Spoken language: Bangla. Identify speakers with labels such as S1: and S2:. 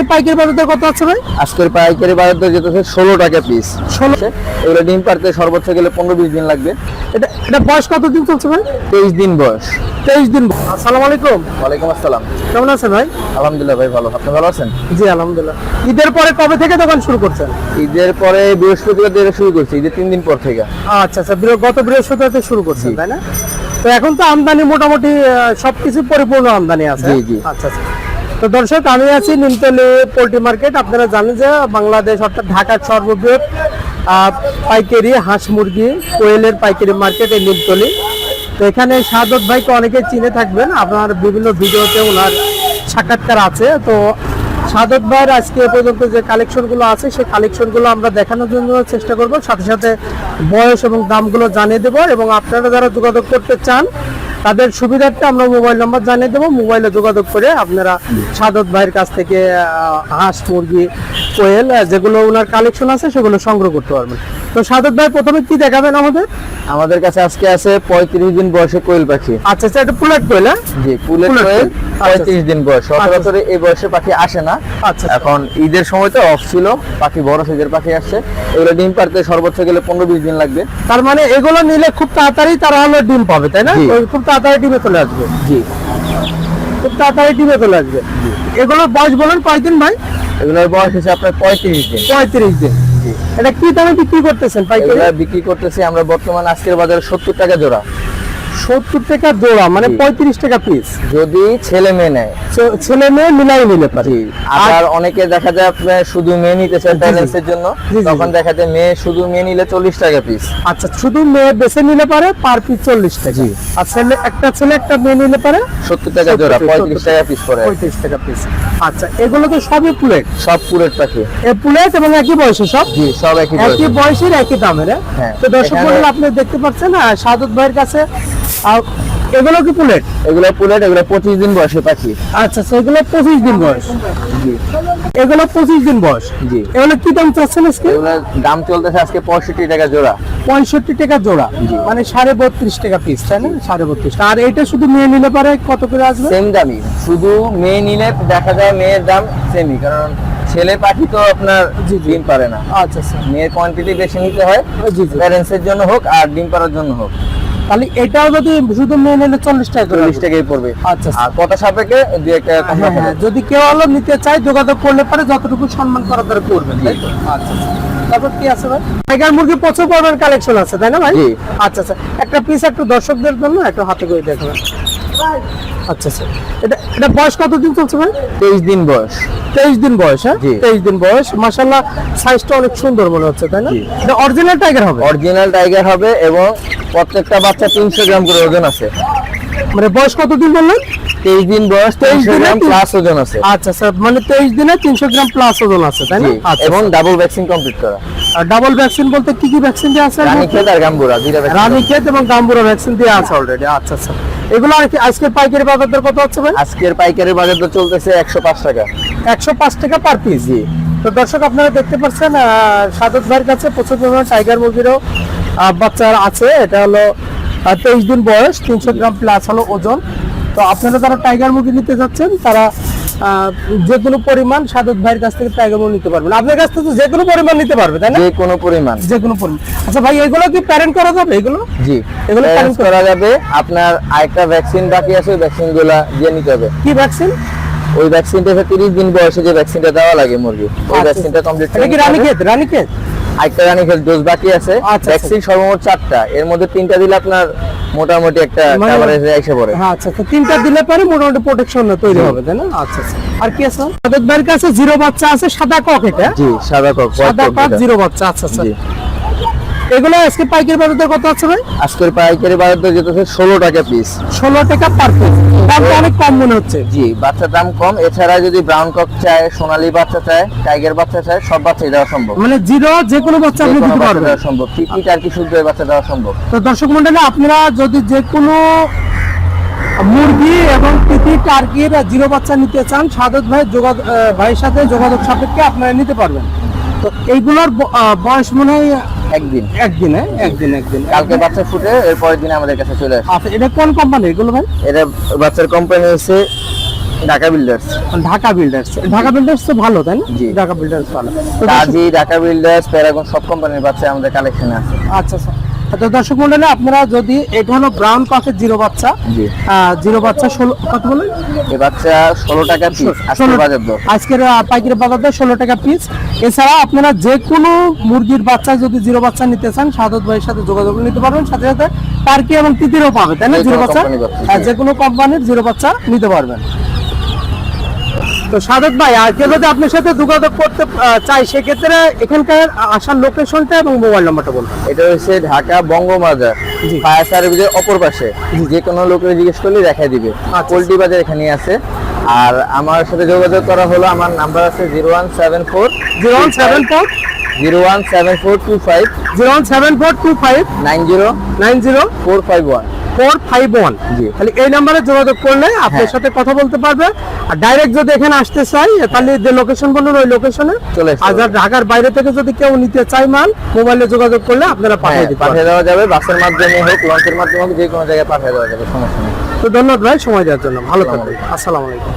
S1: আজকে পাইকারি বাজার কত আছে ভাই?
S2: আজকের পাইকারি বাজার দর যেতেছে ষোলো টাকা পিস
S1: ষোলো
S2: এগুলো ডিম পারতে সর্বোচ্চ গেলে পনেরো বিশ দিন লাগবে।
S1: এটা এটা বয়স কত দিন চলছে ভাই?
S2: তেইশ দিন বয়স।
S1: তেইশ দিন আসসালামু আলাইকুম।
S2: ওয়ালাইকুম আসসালাম।
S1: কেমন আছেন ভাই?
S2: আলহামদুলিল্লাহ ভাই ভালো। আপনি ভালো আছেন?
S1: জি আলহামদুলিল্লাহ। ঈদের পরে কবে থেকে দোকান শুরু করছেন?
S2: ঈদের পরে বৃহস্পতিবার থেকে শুরু করছি ঈদের তিন দিন পর থেকে।
S1: আচ্ছা আচ্ছা গত বৃহস্পতিবার থেকে শুরু করছেন তাই না? তো এখন তো আমদানি মোটামুটি সবকিছু পরিপূর্ণ আমদানি আছে।
S2: জি, জি।
S1: আচ্ছা আচ্ছা। তো দর্শক, আমি আছি নিমতলি পোলট্রি মার্কেট। আপনারা জানেন যে বাংলাদেশ অর্থাৎ ঢাকার সর্ববৃহৎ পাইকারি হাঁস মুরগি কোয়েলের পাইকারি মার্কেট এই নিমতলি। তো এখানে সাদত ভাইকে অনেকে চিনে থাকবেন, আপনার বিভিন্ন ভিডিওতে ওনার সাক্ষাৎকার আছে। তো সাদত ভাইয়ের আজকে পর্যন্ত যে কালেকশনগুলো আছে, সেই কালেকশনগুলো আমরা দেখানোর জন্য চেষ্টা করব। সাথে সাথে বয়স এবং দামগুলো জানিয়ে দেবো। এবং আপনারা যারা যোগাযোগ করতে চান তাদের সুবিধার্থে আমরা মোবাইল নাম্বার জানিয়ে দেবো। মোবাইলে যোগাযোগ করে আপনারা সাদত ভাইয়ের কাছ থেকে হাঁস মুরগি কোয়েল যেগুলো ওনার কালেকশন আছে সেগুলো সংগ্রহ করতে পারবেন। তো সাদত ভাই প্রথমে কি দেখাবেন আমাদের?
S2: আমাদের কাছে আজকে আছে পঁয়ত্রিশ দিন বয়সে কোয়েল পাখি।
S1: আচ্ছা আচ্ছা এটা পুলেট কোয়েল হ্যাঁ?
S2: জি কুলের কোয়েল
S1: কোয়েল।
S2: পঁয়ত্রিশ দিন বয়স। সচরাচর এই বয়সে পাখি আসে না।
S1: আচ্ছা
S2: এখন ঈদের সময় তো অফ ছিল পাখি বড় সাইজের পাখি আসছে। এগুলো ডিম পারতে সর্বোচ্চ গেলে পনেরো বিশ দিন লাগবে।
S1: তার মানে এগুলো নিলে খুব তাড়াতাড়ি তারা হলো ডিম পাবে তাই না? খুব তাড়াতাড়ি টিমে চলে আসবে।
S2: জি।
S1: খুব তাড়াতাড়ি টিমে চলে আসবে। এগুলোর বয়স বলেন কয়দিন ভাই?
S2: এগুলোর বয়স হচ্ছে আপনার পঁয়ত্রিশ দিন।
S1: পঁয়ত্রিশ দিন। এটা কি দামে বিক্রি করতেছেন পাইকারি?
S2: এগুলো বিক্রি করতেছি আমরা বর্তমান আজকের বাজারে সত্তর টাকা জোড়া।
S1: সত্তর টাকা জোড়া মানে পঁয়ত্রিশ টাকা পিস
S2: যদি ছেলে মেয়ে নেয়।
S1: ছেলে মেয়ে মিলাই নিলে পারে।
S2: জি আবার অনেকে দেখা যায় আপনার শুধু মেয়ে নিতে চায় প্যারেন্টসের জন্য তখন দেখা যায় মেয়ে শুধু মেয়ে নিলে চল্লিশ টাকা পিস
S1: আচ্ছা শুধু মেয়ে বেছে নিলে পারে পার পিস চল্লিশ টাকা। আর ছেলে একটা ছেলে একটা মেয়ে নিলে পারে?
S2: সত্তর টাকা
S1: 70
S2: জোড়া পঁয়ত্রিশ টাকা পিস পড়ে।
S1: পঁয়ত্রিশ টাকা পিস আচ্ছা এগুলো তো সবই প্লেট?
S2: সব পুরের পাখি।
S1: এ প্লেট এবং একই বয়সে সব?
S2: জি সব একই
S1: একই বয়সের। একই দামের হ্যাঁ?
S2: হ্যাঁ,
S1: তো দর্শক মন্ডল আপনি দেখতে পাচ্ছেন সাদত ভাইয়ের কাছে আহ, এগুলো কি প্লেট?
S2: এগুলো পুলেট এগুলো পঁচিশ দিন বয়সে পাখি।
S1: আচ্ছা সেগুলো পঁচিশ দিন বয়স।
S2: জি।
S1: এগুলো পঁচিশ দিন বয়স।
S2: জি।
S1: এগুলো কি দাম চাচ্ছেন আজকে?
S2: এগুলো দাম চলতেছে আজকে পঁয়ষট্টি টাকা জোড়া।
S1: পঁয়ষট্টি টাকা জোড়া। মানে সাড়ে বত্রিশ টাকা পিস তাই না? সাড়ে বত্রিশ আর এটা শুধু মেয়ে নিলে পারে কত করে আসবে?
S2: সেম দামই। শুধু মেয়ে নিলে দেখা যায় মেয়ের দাম সেমই কারণ ছেলে পাখি তো আপনার। ডিম পারে না।
S1: আচ্ছা আচ্ছা।
S2: মেয়ের কোয়ান্টিটি বেশি নিতে হয়।
S1: জি জি।
S2: প্যারেন্টস এর জন্য হোক আর ডিম পাড়ার জন্য হোক।
S1: তাহলে এটাও যদি শুধু নিলে চল্লিশ টাকা
S2: চল্লিশ টাকাই পড়বে
S1: আচ্ছা আচ্ছা।
S2: আর কত সাপেক্ষে দুই একটা
S1: হ্যাঁ হ্যাঁ। যদি কেউ আলো নিতে চায় যোগাযোগ করলে পারে যতটুকু সম্মান করা তারা করবেন তাই তো? আচ্ছা আচ্ছা। তারপর কি আছে ভাই টাইগার মুরগি প্রচুর পরিমাণ কালেকশন আছে তাই না ভাই আচ্ছা আচ্ছা একটা পিস একটু দর্শকদের জন্য একটু হাতে করে দেখাবেন আচ্ছা আচ্ছা। এটা এটা বয়স কতদিন চলছে ভাই?
S2: তেইশ দিন বয়স।
S1: তেইশ দিন বয়স হ্যাঁ? তেইশ দিন বয়স। মাসাল্লাহ সাইজটা অনেক সুন্দর মনে হচ্ছে তাই না? এটা অরিজিনাল টাইগার হবে?
S2: অরিজিনাল টাইগার হবে এবং প্রত্যেকটা বাচ্চা তিনশো গ্রাম করে ওজন আছে।
S1: মানে বয়স কতদিন বললেন?
S2: তেইশ দিন বয়স
S1: 23
S2: তেইশশো
S1: দিনে
S2: গ্রাম প্লাস ওজন আছে।
S1: আচ্ছা স্যার মানে তেইশ দিনে তিনশো গ্রাম প্লাস ওজন আছে তাই না? আচ্ছা
S2: এবং ডাবল ভ্যাকসিন কমপ্লিট করা।
S1: ডাবল ভ্যাকসিন বলতে কি কি ভ্যাকসিন দেওয়া আছে
S2: রানী খেত আর গাম্বুরা দুইটা vaccine
S1: রানী ক্ষেত এবং গাম্বুরা ভ্যাকসিন দেওয়া আছে অলরেডি আচ্ছা আচ্ছা। এগুলো আর কি আজকের পাইকারি বাজার দর কত হচ্ছে ভাই?
S2: আজকের পাইকারি বাজার তো চলতেছে একশো পাঁচ টাকা।
S1: একশো পাঁচ টাকা পার পিস
S2: জি।
S1: তো দর্শক আপনারা দেখতে পাচ্ছেন সাদত ভাইয়ের কাছে প্রচুর পরিমাণে টাইগার মুরগিরও আহ, বাচ্চা আছে। এটা হলো তেইশ দিন বয়স তিনশো গ্রাম প্লাস হলো ওজন। তো আপনারা যারা টাইগার মুরগি নিতে যাচ্ছেন তারা যে কোনো পরিমাণ সাদত ভাইয়ের কাছ থেকে মুরগি নিতে পারবেন আপনার কাছ থেকে যে কোনো পরিমাণ নিতে পারবে তাই না?
S2: যে কোনো পরিমাণ।
S1: যে কোনো পরিমাণ। আচ্ছা ভাই এগুলো কি প্যারেন্ট করা যাবে? এগুলো?
S2: জি
S1: এগুলো parent
S2: করা যাবে। আপনার আরেকটা ভ্যাকসিন বাকি আছে ওই ভ্যাকসিনগুলা দিয়ে নিতে হবে।
S1: কি ভ্যাকসিন
S2: ওই ভ্যাকসিনটা তিরিশ দিন বয়সে যে ভ্যাকসিনটা দেওয়া লাগে মুরগি ওই
S1: আচ্ছা।
S2: ভ্যাকসিনটা কমপ্লিট
S1: এটা কি রানীক্ষেত? রানীক্ষেত?
S2: আরেকটা রানী খেল ডোজ বাকি আছে।
S1: আচ্ছা।
S2: ভ্যাকসিন সর্বমোট চারটা। এর মধ্যে তিনটা দিলে আপনার মোটামুটি একটা কভারেজ এসে পড়ে।
S1: হ্যাঁ আচ্ছা তো তিনটা দিলে পরে মোটামুটি প্রোটেকশন তৈরি হবে তাই না? আচ্ছা আচ্ছা। আর কি আছে? সাদত ভাইয়ের কাছে জিরো বাচ্চা আছে সাদা কক এটা?
S2: জি সাদা কক
S1: সাদা কক জিরো বাচ্চা আচ্ছা আচ্ছা। এগুলো আজকে পাইকারি বাজার কত আছে ভাই?
S2: আজকের পাইকারি বাজার দর যেতেছে ষোলো টাকা পিস
S1: ষোলো টাকা পার পিস দামটা অনেক কম মনে হচ্ছে।
S2: জি বাচ্চার দাম কম। এছাড়া যদি ব্রাউন কক চায় সোনালী বাচ্চা চায় টাইগার বাচ্চা চায় সব বাচ্চাই দেওয়া সম্ভব।
S1: মানে জিরো যে কোনো বাচ্চা আপনি দিতে পারবেন।
S2: দেওয়া সম্ভব। টিকিট আর কি শুদ্ধ বাচ্চা দেওয়া সম্ভব।
S1: তো দর্শক মন্ডলী আপনারা যদি যে কোনো মুরগি এবং তিথি টার্কির জিরো বাচ্চা নিতে চান সাদত ভাই যোগাযোগ ভাইয়ের সাথে যোগাযোগ সাপেক্ষে আপনারা নিতে পারবেন। তো এইগুলোর বয়স মনে হয়
S2: একদিন।
S1: একদিন হ্যাঁ? একদিন একদিন।
S2: কালকে বাচ্চা ফুটে এর পরের দিন আমাদের কাছে চলে আসে।
S1: আচ্ছা এটা কোন কোম্পানি এগুলো ভাই?
S2: এটা বাচ্চার কোম্পানি হচ্ছে Dhaka Builders
S1: Dhaka Builders Dhaka Builders তো ভালো তাই না। ঢাকা বিল্ডার্স ভালো।
S2: কাজী ঢাকা বিল্ডার্স প্যারাগন সব কোম্পানির বাচ্চা আমাদের কালেকশনে আছে।
S1: আচ্ছা আচ্ছা। তো দর্শক মন্ডলী আপনারা যদি এটা হলো ব্রাউন জিরো বাচ্চা জিরো বাচ্চা ষোলো কত বলেন
S2: এই বাচ্চা ষোলো টাকা পিস
S1: ষোলো
S2: বাজার দর।
S1: আজকের পাইকারি বাজার দর ষোলো টাকা পিস এছাড়া আপনারা যে কোনো মুরগির বাচ্চা যদি জিরো বাচ্চা নিতে চান সাদত ভাইয়ের সাথে যোগাযোগ নিতে পারবেন সাথে সাথে টার্কি এবং তিতিরও পাবে তাই না? জিরো বাচ্চা। যে কোনো কোম্পানির জিরো বাচ্চা নিতে পারবেন। তো সাদত ভাই আর কেউ যদি আপনার সাথে যোগাযোগ করতে চাই সেক্ষেত্রে এখানকার আসার লোকেশনটা এবং মোবাইল নাম্বারটা বলুন।
S2: এটা হচ্ছে ঢাকা বঙ্গবাজার। ফায়ার সার্ভিসের অপর পাশে। যে কোনো লোকের জিজ্ঞেস করলে দেখাই দিবে।
S1: আচ্ছা।
S2: পোল্ট্রি বাজার এখানে আছে। আর আমার সাথে যোগাযোগ করা হলো আমার নাম্বার আছে zero one seven four
S1: zero one seven four
S2: zero one seven four two five
S1: zero one seven four two five
S2: nine zero
S1: nine zero
S2: four five one
S1: four five one
S2: জি।
S1: তাহলে এই নাম্বারে যোগাযোগ করলে আপনার
S2: হ্যাঁ।
S1: সাথে কথা বলতে পারবে। আর ডাইরেক্ট যদি এখানে আসতে চাই তাহলে যে লোকেশন বলুন ওই লোকেশনে
S2: চলে
S1: আর ঢাকার বাইরে থেকে যদি কেউ নিতে চায় মাল মোবাইলে যোগাযোগ করলে আপনারা পাঠিয়ে
S2: হ্যাঁ
S1: দিতে
S2: পাঠিয়ে দেওয়া যাবে বাসের মাধ্যমে হোক লঞ্চের মাধ্যমে হোক যে কোনো জায়গায় পাঠিয়ে দেওয়া যাবে সমস্যা নেই।
S1: তো ধন্যবাদ ভাই সময় দেওয়ার জন্য। ভালো থাকবেন। আসসালামু আলাইকুম।